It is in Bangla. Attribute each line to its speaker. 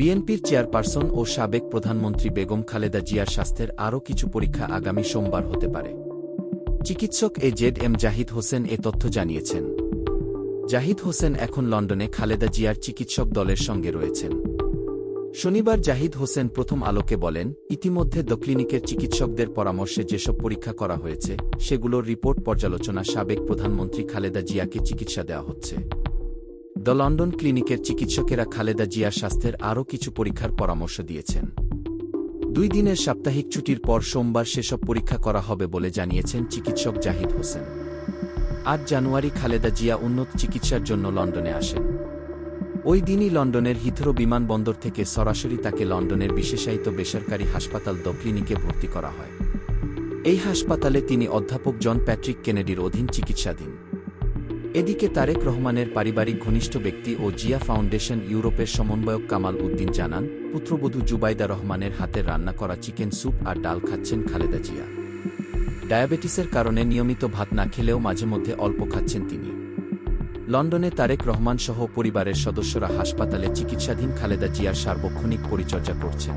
Speaker 1: বিএনপির চেয়ারপারসন ও সাবেক প্রধানমন্ত্রী বেগম খালেদা জিয়ার স্বাস্থ্যের আরও কিছু পরীক্ষা আগামী সোমবার হতে পারে। চিকিৎসক A Z M Zahid Hossain এ তথ্য জানিয়েছেন। জাহিদ হোসেন এখন লন্ডনে খালেদা জিয়ার চিকিৎসক দলের সঙ্গে রয়েছেন। শনিবার জাহিদ হোসেন প্রথম আলোকে বলেন, ইতিমধ্যে দ্য ক্লিনিকের চিকিৎসকদের পরামর্শে যেসব পরীক্ষা করা হয়েছে, সেগুলোর রিপোর্ট পর্যালোচনা সাবেক প্রধানমন্ত্রী খালেদা জিয়াকে চিকিৎসা দেওয়া হচ্ছে। দ্য লন্ডন ক্লিনিকের চিকিৎসকেরা খালেদা জিয়ার স্বাস্থ্যের আরও কিছু পরীক্ষার পরামর্শ দিয়েছেন। দুই দিনের সাপ্তাহিক ছুটির পর সোমবার সেসব পরীক্ষা করা হবে বলে জানিয়েছেন চিকিৎসক জাহিদ হোসেন। আট জানুয়ারি খালেদা জিয়া উন্নত চিকিৎসার জন্য লন্ডনে আসেন। ওই দিনই লন্ডনের হিথ্রো বিমানবন্দর থেকে সরাসরি তাকে লন্ডনের বিশেষায়িত বেসরকারি হাসপাতাল দ্য ক্লিনিকে ভর্তি করা হয়। এই হাসপাতালে তিনি অধ্যাপক জন প্যাট্রিক কেনেডির অধীন চিকিৎসাধীন। এদিকে তারেক রহমানের পারিবারিক ঘনিষ্ঠ ব্যক্তি ও জিয়া ফাউন্ডেশন ইউরোপের সমন্বয়ক কামাল উদ্দিন জানান, পুত্রবধূ জুবাইদা রহমানের হাতের রান্না করা চিকেন স্যুপ আর ডাল খাচ্ছেন খালেদা জিয়া। ডায়াবেটিসের কারণে নিয়মিত ভাত না খেলেও মাঝে মধ্যে অল্প খাচ্ছেন তিনি। লন্ডনে তারেক রহমান সহ পরিবারের সদস্যরা হাসপাতালে চিকিৎসাধীন খালেদা জিয়ার সার্বক্ষণিক পরিচর্যা করছেন।